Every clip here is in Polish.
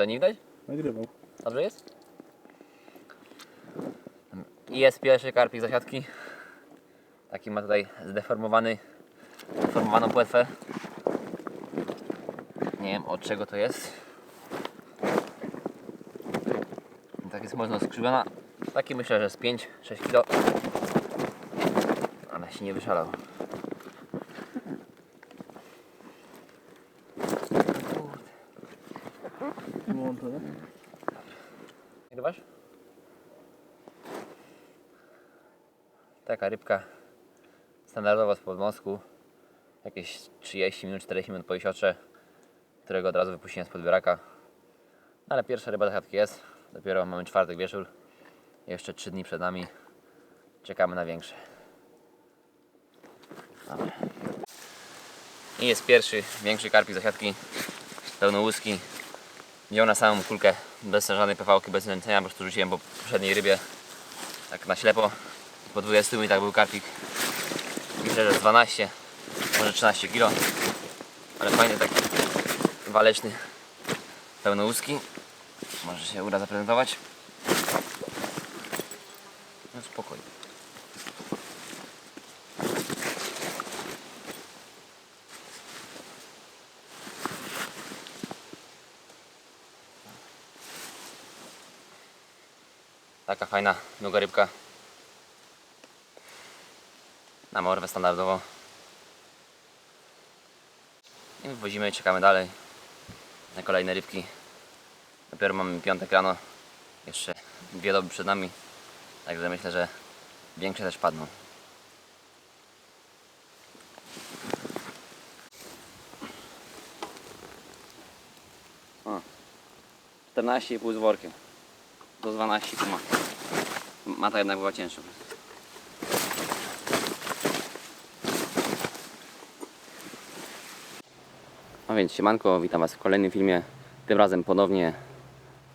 Co, nie widać? Nagrywał. Dobrze jest? I jest pierwszy karpik zasiadki. Taki ma tutaj zdeformowany, zdeformowaną płetwę. Nie wiem od czego to jest. Tak jest mocno skrzywiona. Taki myślę, że z 5-6 kg. Ale się nie wyszalał. Wyłączone. Nagrywasz? Taka rybka standardowa z podmostku. Jakieś 30 minut, 40 minut po isiotrze, którego od razu wypuściłem z podbieraka. No ale pierwsza ryba do chatki jest. Dopiero mamy czwartek wieczór. Jeszcze 3 dni przed nami. Czekamy na większe. Dobra. I jest pierwszy, większy karpik z siatki. Pełnołuski. Wziął na samą kulkę, bez żadnej pewałki, bez nęcenia, po prostu rzuciłem po poprzedniej rybie tak na ślepo. Po 20 i tak był karpik. Myślę, że z 12, może 13 kg. Ale fajny taki waleczny, pełnołuski. Może się uda zaprezentować. No spokojnie. Taka fajna, długa rybka. Na morwę standardowo. I wywozimy czekamy dalej na kolejne rybki. Dopiero mamy piątek rano. Jeszcze dwie doby przed nami. Także myślę, że większe też padną. O, 14,5 z workiem do 12 tu ma. Mata jednak była cięższa. No więc siemanko, witam Was w kolejnym filmie. Tym razem ponownie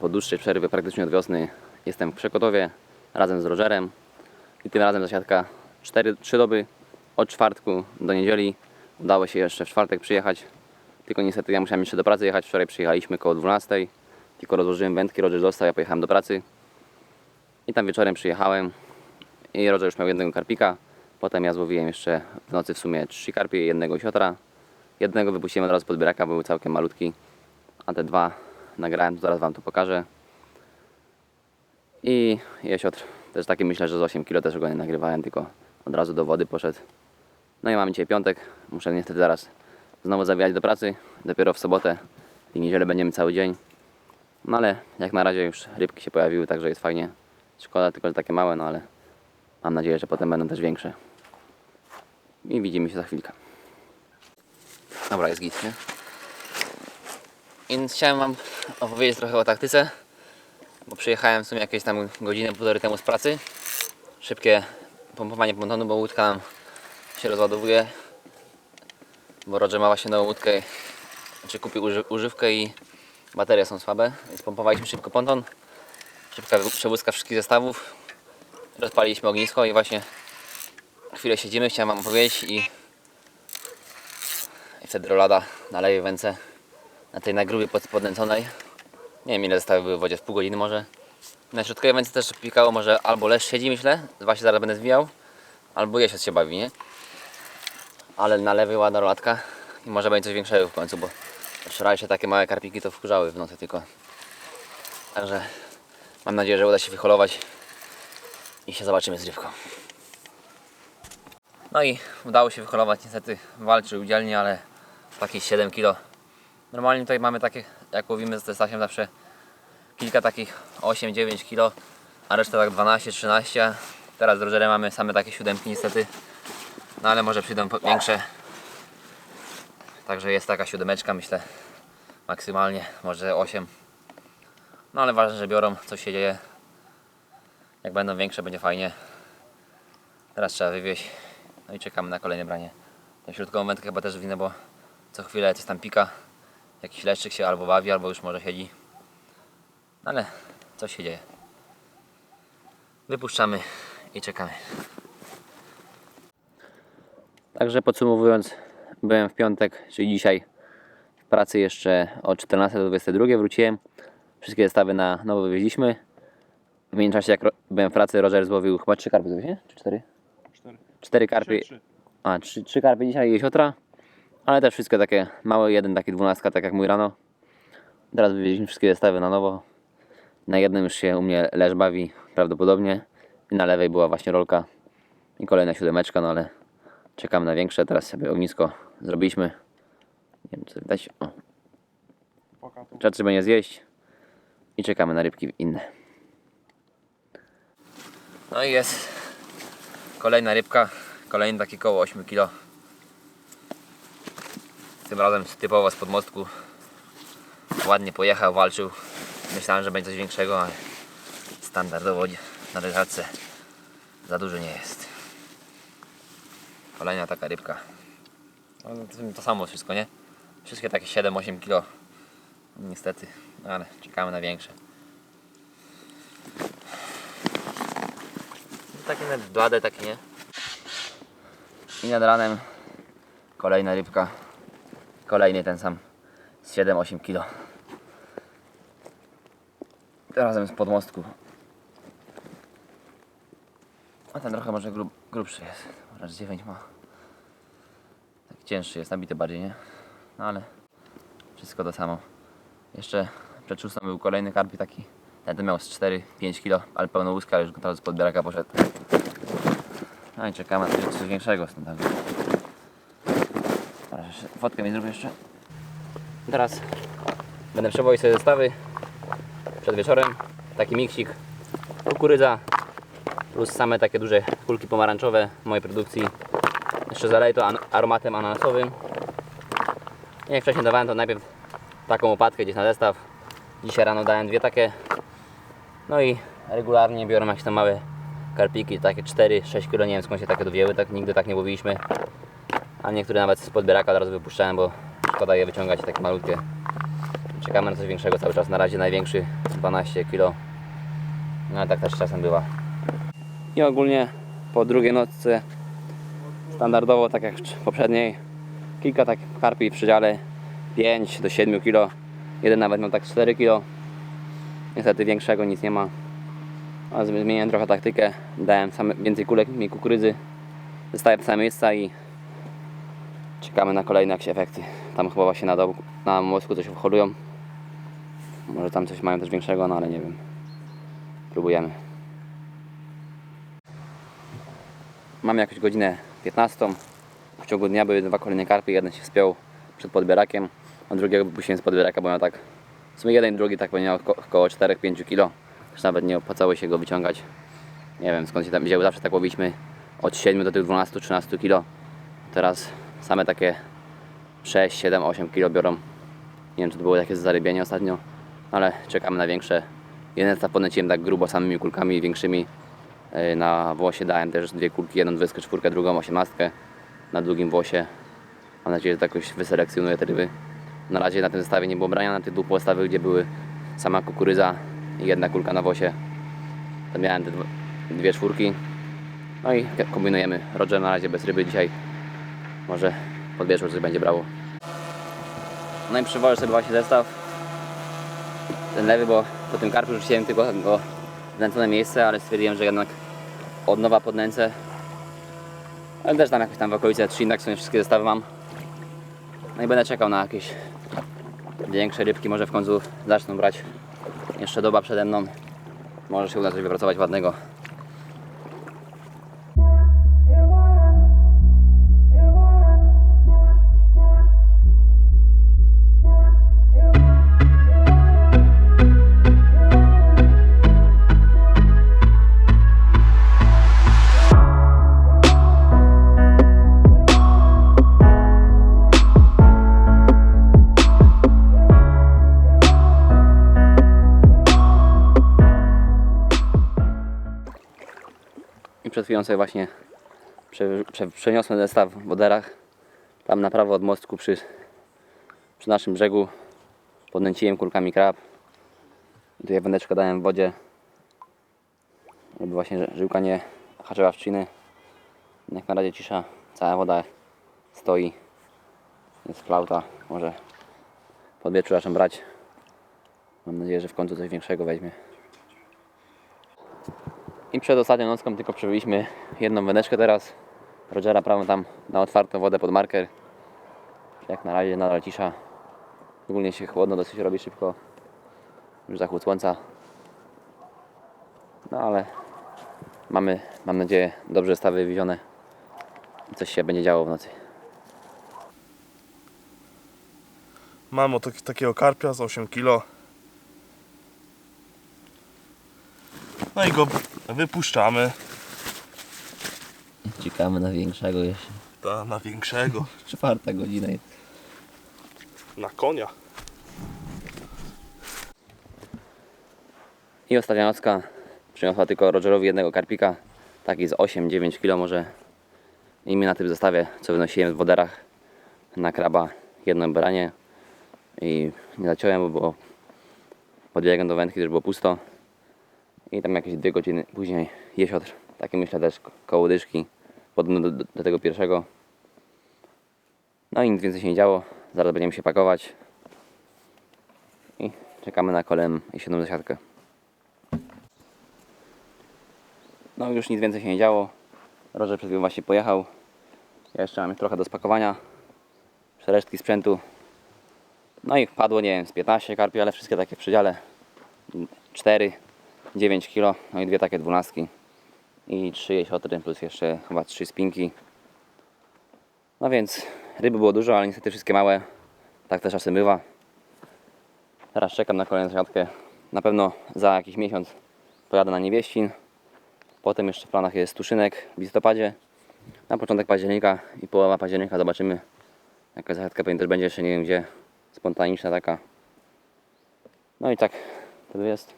po dłuższej przerwie praktycznie od wiosny jestem w Przekotowie razem z Rogerem. I tym razem zasiadka 4, 3 doby od czwartku do niedzieli. Udało się jeszcze w czwartek przyjechać. Tylko niestety ja musiałem jeszcze do pracy jechać. Wczoraj przyjechaliśmy koło 12. Tylko rozłożyłem wędki, Roger dostał, ja pojechałem do pracy. I tam wieczorem przyjechałem i Roger już miał jednego karpika. Potem ja złowiłem jeszcze w nocy w sumie trzy karpie i jednego siotra. Jednego wypuściłem od razu pod bieraka, był całkiem malutki. A te dwa nagrałem, to zaraz Wam to pokażę. I jesiotr też taki myślę, że z 8 kg też go nie nagrywałem, tylko od razu do wody poszedł. No i mamy dzisiaj piątek, muszę niestety zaraz znowu zawijać do pracy. Dopiero w sobotę i niedzielę będziemy cały dzień. No ale jak na razie już rybki się pojawiły, także jest fajnie. Szkoda tylko, że takie małe, no ale mam nadzieję, że potem będą też większe. I widzimy się za chwilkę. Dobra, jest git, nie? Więc chciałem Wam opowiedzieć trochę o taktyce, bo przyjechałem w sumie jakieś tam godzinę, półtorej temu z pracy. Szybkie pompowanie pontonu, bo łódka nam się rozładowuje. Bo Roger ma właśnie nową łódkę, znaczy kupił uży, używkę i baterie są słabe, więc pompowaliśmy szybko ponton. Szybka przewózka wszystkich zestawów. Rozpaliliśmy ognisko i właśnie chwilę siedzimy, chciałem Wam powiedzieć i, i wtedy rolada naleje węce na tej nagrubie pod, podnęconej. Nie wiem ile zestawy były w wodzie, w pół godziny może. Na środkowej wędce też pikało może albo lesz siedzi myślę, właśnie zaraz będę zwijał, albo jesiot się bawi, nie? Ale na lewej ładna rolatka i może będzie coś większego w końcu, bo wczoraj się takie małe karpiki to wkurzały w nocy tylko. Także mam nadzieję, że uda się wyholować i się zobaczymy z rybką. No i udało się wyholować, niestety walczył dzielnie, ale takie 7 kg. Normalnie tutaj mamy takie, jak łowimy z Stasiem zawsze kilka takich 8-9 kg, a reszta tak 12-13. Teraz z Rogerem mamy same takie siódemki niestety, no ale może przyjdą większe. Także jest taka siódemeczka myślę, maksymalnie, może 8. No ale ważne, że biorą, coś się dzieje. Jak będą większe, będzie fajnie. Teraz trzeba wywieźć. No i czekamy na kolejne branie. Tę środkową wędkę chyba też winę, bo co chwilę coś tam pika. Jakiś leszczyk się albo bawi, albo już może siedzi. No ale coś się dzieje. Wypuszczamy i czekamy. Także podsumowując, byłem w piątek, czyli dzisiaj pracy jeszcze od 14 do 22 wróciłem. Wszystkie zestawy na nowo wywieźliśmy. W międzyczasie jak ro- byłem w pracy, Roger złowił chyba 3 karpy, nie? Czy 4? Cztery. 4 karpy. Trzy, trzy. A, 3, 3 karpy dzisiaj i jutra. Ale też wszystkie takie małe, jeden taki 12, tak jak mój rano. Teraz wywieźliśmy wszystkie zestawy na nowo. Na jednym już się u mnie leż bawi prawdopodobnie. I na lewej była właśnie rolka. I kolejna siódemeczka, no ale czekamy na większe. Teraz sobie ognisko zrobiliśmy. Nie wiem co widać. O, Poka tu. Trzeba trzeba nie zjeść. I czekamy na rybki inne. No i jest kolejna rybka. Kolejny taki koło 8 kg. Tym razem typowo z podmostku. Ładnie pojechał, walczył. Myślałem, że będzie coś większego, ale standardowo na ryżalce za dużo nie jest. Kolejna taka rybka. No, to- to samo wszystko, nie? Wszystkie takie 7-8 kg. Niestety, ale czekamy na większe. Takie nawet blade, takie nie. I nad ranem kolejna rybka. Kolejny ten sam z 7-8 kg. Razem z podmostku. A ten trochę może grub, grubszy jest. Może 9 ma. Tak cięższy jest, nabity bardziej, nie? No ale wszystko to samo. Jeszcze przed szóstą był kolejny karpi taki. Ten miał z 4-5 kg, ale pełno łuska, ale już go teraz z podbieraka poszedł. No i czekamy na coś, większego stąd. fotkę mi zrób jeszcze. Teraz będę przewozić sobie zestawy przed wieczorem. Taki miksik kukurydza plus same takie duże kulki pomarańczowe mojej produkcji. Jeszcze zaleję to aromatem ananasowym. Jak wcześniej dawałem to najpierw taką opatkę gdzieś na zestaw. Dzisiaj rano dałem dwie takie. No i regularnie biorę jakieś tam małe karpiki, takie 4-6 kg, nie wiem skąd się takie dowieły, tak nigdy tak nie łowiliśmy. A niektóre nawet z podbieraka od razu wypuszczałem, bo szkoda je wyciągać takie malutkie. Czekamy na coś większego cały czas. Na razie największy 12 kg. No ale tak też czasem bywa. I ogólnie po drugiej nocce standardowo, tak jak poprzedniej, kilka takich karpi w przedziale 5 do 7 kg. Jeden nawet miał tak 4 kg. Niestety większego nic nie ma. A zmieniłem trochę taktykę. Dałem same, więcej kulek mi kukurydzy. Zostaję w same miejsca i czekamy na kolejne jakieś efekty. Tam chyba właśnie na, dołku, na coś holują. Może tam coś mają też większego, no ale nie wiem. Próbujemy. Mam jakąś godzinę 15. W ciągu dnia były dwa kolejne karpy. Jeden się wspiął przed podbierakiem, a drugiego wypuściłem z podbieraka, bo miał tak w sumie jeden drugi tak miał oko- około 4-5 kg. Już nawet nie opłacało się go wyciągać. Nie wiem skąd się tam wzięły. Zawsze tak łowiliśmy od 7 do tych 12-13 kg. Teraz same takie 6, 7, 8 kg biorą. Nie wiem czy to było jakieś zarybienie ostatnio, ale czekamy na większe. Jeden zestaw podnęciłem tak grubo samymi kulkami większymi. Yy, Na włosie dałem też dwie kulki, jedną 24, drugą 18 na długim włosie. Mam nadzieję, że to jakoś wyselekcjonuję te ryby. Na razie na tym zestawie nie było brania, na tych dwóch gdzie były sama kukurydza i jedna kulka na wosie. To miałem te dwie czwórki. No i kombinujemy. Roger na razie bez ryby dzisiaj. Może pod wieczór coś będzie brało. No i przywożę sobie właśnie zestaw. Ten lewy, bo po tym karpie rzuciłem tylko go w nęcone miejsce, ale stwierdziłem, że jednak od nowa podnęcę. Ale też tam jakoś tam w okolicy 3 tak sobie wszystkie zestawy mam. No i będę czekał na jakieś większe rybki, może w końcu zaczną brać. Jeszcze doba przede mną. Może się uda coś wypracować ładnego. Przed chwilą sobie właśnie prze, prze, przeniosłem zestaw w woderach. Tam na prawo od mostku przy, przy naszym brzegu podnęciłem kulkami krab. Tutaj wędeczkę dałem w wodzie, żeby właśnie ży- żyłka nie haczyła w trzciny. Jak na razie cisza, cała woda stoi. Jest flauta, może pod wieczór brać. Mam nadzieję, że w końcu coś większego weźmie. I przed ostatnią nocką tylko przebyliśmy jedną wędeczkę teraz. Rogera prawą tam na otwartą wodę pod marker. Jak na razie nadal cisza. Ogólnie się chłodno dosyć robi szybko. Już zachód słońca. No ale mamy, mam nadzieję, dobrze stawy wywiezione. I coś się będzie działo w nocy. Mam tak- takiego karpia z 8 kg. No i go wypuszczamy Czekamy na większego jeszcze. ta, na większego. Czwarta godzina jest. Na konia. I ostatnia nocka przyniosła tylko Rogerowi jednego karpika. Taki z 8-9 kg może. I my na tym zestawie, co wynosiłem w woderach na kraba jedno branie. I nie zaciąłem, bo podbiegłem do wędki, już było pusto. I tam jakieś dwie godziny później jesiotr. Taki myślę też ko- koło dyszki. Podobno do, do, do tego pierwszego. No i nic więcej się nie działo. Zaraz będziemy się pakować. I czekamy na kolem i siedem zasiadkę. No już nic więcej się nie działo. Roger przed chwilą właśnie pojechał. Ja jeszcze mam trochę do spakowania. Resztki sprzętu. No i wpadło, nie wiem, z 15 karpi, ale wszystkie takie w przedziale. 4, 9 kg, no i dwie takie dwunastki. I 3 jesiotry plus jeszcze chyba 3 spinki. No więc ryby było dużo, ale niestety wszystkie małe. Tak też czasem bywa. Teraz czekam na kolejną zasiadkę. Na pewno za jakiś miesiąc pojadę na Niewieścin. Potem jeszcze w planach jest Tuszynek w listopadzie. Na początek października i połowa października zobaczymy. Jaka zasiadka pewnie też będzie jeszcze nie wiem gdzie. Spontaniczna taka. No i tak to jest.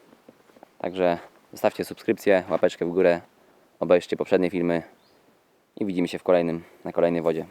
Także zostawcie subskrypcję, łapeczkę w górę. Obejrzcie poprzednie filmy. I widzimy się w kolejnym, na kolejnej wodzie.